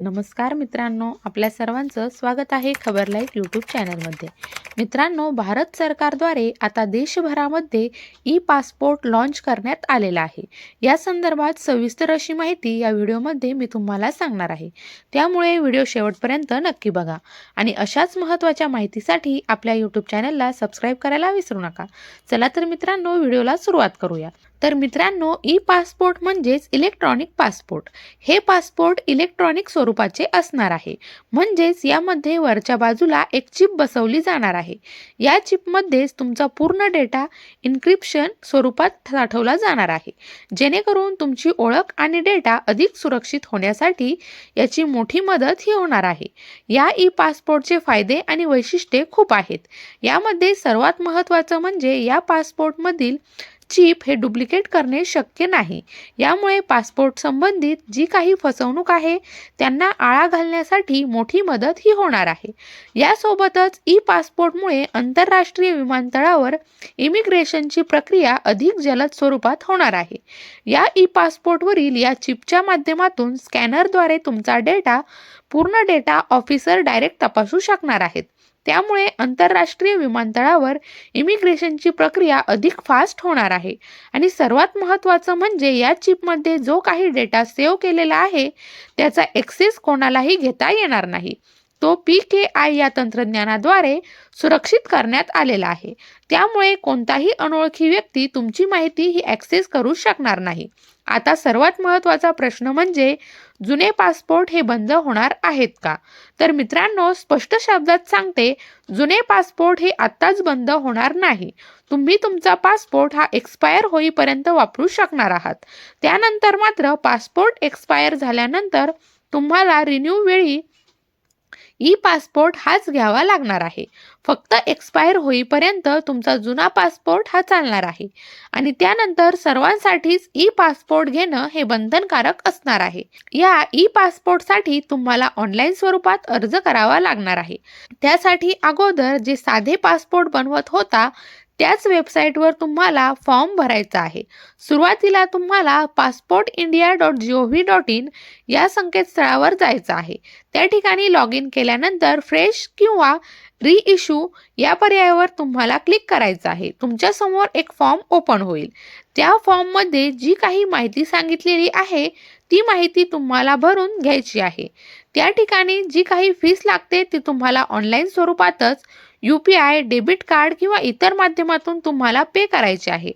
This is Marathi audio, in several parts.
नमस्कार मित्रांनो आपल्या सर्वांचं स्वागत आहे खबर लाईव्ह यूट्यूब चॅनलमध्ये. मित्रांनो भारत सरकारद्वारे आता देशभरामध्ये ई पासपोर्ट लॉन्च करण्यात आलेला आहे. या संदर्भात सविस्तर अशी माहिती या व्हिडिओमध्ये मी तुम्हाला सांगणार आहे. त्यामुळे व्हिडिओ शेवटपर्यंत नक्की बघा आणि अशाच महत्त्वाच्या माहितीसाठी आपल्या यूट्यूब चॅनलला सबस्क्राईब करायला विसरू नका. चला तर मित्रांनो व्हिडिओला सुरुवात करूया. तर मित्रांनो ई पासपोर्ट म्हणजेच इलेक्ट्रॉनिक पासपोर्ट हे पासपोर्ट इलेक्ट्रॉनिक स्वरूपाचे असणार आहे. म्हणजेच यामध्ये वरच्या बाजूला एक चिप बसवली जाणार आहे. या चिपमध्येच तुमचा पूर्ण डेटा इन्क्रिप्शन स्वरूपात साठवला जाणार आहे. जेणेकरून तुमची ओळख आणि डेटा अधिक सुरक्षित होण्यासाठी याची मोठी मदत ही होणार आहे. या ई पासपोर्टचे फायदे आणि वैशिष्ट्ये खूप आहेत. यामध्ये सर्वात महत्त्वाचं म्हणजे या पासपोर्टमधील चिप हे डुप्लिकेट करणे शक्य नाही. यामुळे पासपोर्ट संबंधित जी काही फसवणूक आहे त्यांना आळा घालण्यासाठी मोठी मदत ही होणार आहे. यासोबतच ई पासपोर्टमुळे आंतरराष्ट्रीय विमानतळावर इमिग्रेशनची प्रक्रिया अधिक जलद स्वरूपात होणार आहे. या ई पासपोर्टवरील या चिपच्या माध्यमातून स्कॅनरद्वारे तुमचा डेटा पूर्ण डेटा ऑफिसर डायरेक्ट तपासू शकणार आहेत. त्यामुळे आंतरराष्ट्रीय विमानतळावर इमिग्रेशनची प्रक्रिया अधिक फास्ट होणार आहे. आणि सर्वात महत्त्वाचं म्हणजे या चिपमध्ये जो काही डेटा सेव्ह केलेला आहे त्याचा एक्सेस कोणालाही घेता येणार नाही. तो पी के आय या तंत्रज्ञानाद्वारे सुरक्षित करण्यात आलेला आहे. त्यामुळे कोणताही अनोळखी व्यक्ती तुमची माहिती ही ॲक्सेस करू शकणार नाही. आता सर्वात महत्त्वाचा प्रश्न म्हणजे जुने पासपोर्ट हे बंद होणार आहेत का? तर मित्रांनो स्पष्ट शब्दात सांगते जुने पासपोर्ट हे आत्ताच बंद होणार नाही. तुम्ही तुमचा पासपोर्ट हा एक्सपायर होईपर्यंत वापरू शकणार आहात. त्यानंतर मात्र पासपोर्ट एक्सपायर झाल्यानंतर तुम्हाला रिन्यू वेळी ई पासपोर्ट हाच घ्यावा लागणार आहे. फक्त एक्सपायर होईपर्यंत तुमचा जुना पासपोर्ट हा चालणार आहे. आणि त्यानंतर सर्वांसाठीच ई पासपोर्ट घेणं हे बंधनकारक असणार आहे. या ई पासपोर्टसाठी तुम्हाला ऑनलाईन स्वरूपात अर्ज करावा लागणार आहे. त्यासाठी अगोदर जे साधे पासपोर्ट बनवत होता त्याच वेबसाईटवर तुम्हाला फॉर्म भरायचा आहे. सुरुवातीला तुम्हाला passport India dot G O V dot in या संकेतस्थळावर जायचं आहे. त्या ठिकाणी लॉग इन केल्यानंतर फ्रेश किंवा रिइश्यू या पर्यायावर तुम्हाला क्लिक करायचं आहे. तुमच्यासमोर एक फॉर्म ओपन होईल. त्या फॉर्ममध्ये जी काही माहिती सांगितलेली आहे ती माहिती तुम्हाला भरून घ्यायची आहे. त्या ठिकाणी जी काही फीस लागते ती तुम्हाला ऑनलाईन स्वरूपातच U P I debit card किंवा इतर माध्यमातून तुम्हाला पे करायचे आहे.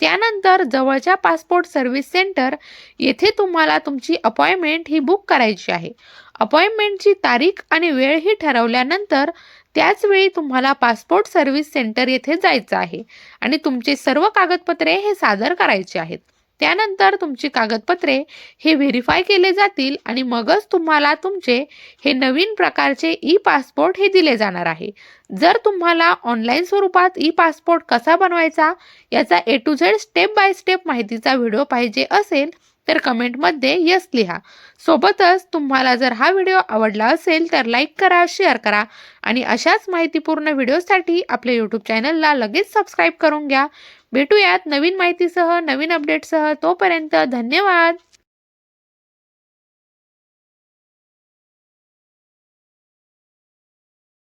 त्यानंतर जवळच्या पासपोर्ट सर्व्हिस सेंटर येथे तुम्हाला तुमची अपॉइंटमेंट ही बुक करायची आहे. अपॉइंटमेंटची तारीख आणि वेळ ही ठरवल्यानंतर त्याचवेळी तुम्हाला पासपोर्ट सर्व्हिस सेंटर येथे जायचं आहे आणि तुमचे सर्व कागदपत्रे हे सादर करायचे आहेत. त्यानंतर तुमची कागदपत्रे हे व्हेरीफाय केले जातील आणि मगच तुम्हाला तुमचे हे नवीन प्रकारचे ई पासपोर्ट हे दिले जाणार आहे. जर तुम्हाला ऑनलाईन स्वरूपात ई पासपोर्ट कसा बनवायचा याचा A to Z step by step माहितीचा व्हिडिओ पाहिजे असेल तर कमेंटमध्ये यस लिहा. सोबतच तुम्हाला जर हा व्हिडिओ आवडला असेल तर लाईक करा शेअर करा आणि अशाच माहितीपूर्ण व्हिडिओसाठी आपल्या यूट्यूब चॅनलला लगेच सबस्क्राईब करून घ्या. भेटूयात नवीन माहितीसह नवीन अपडेटसह. तोपर्यंत धन्यवाद.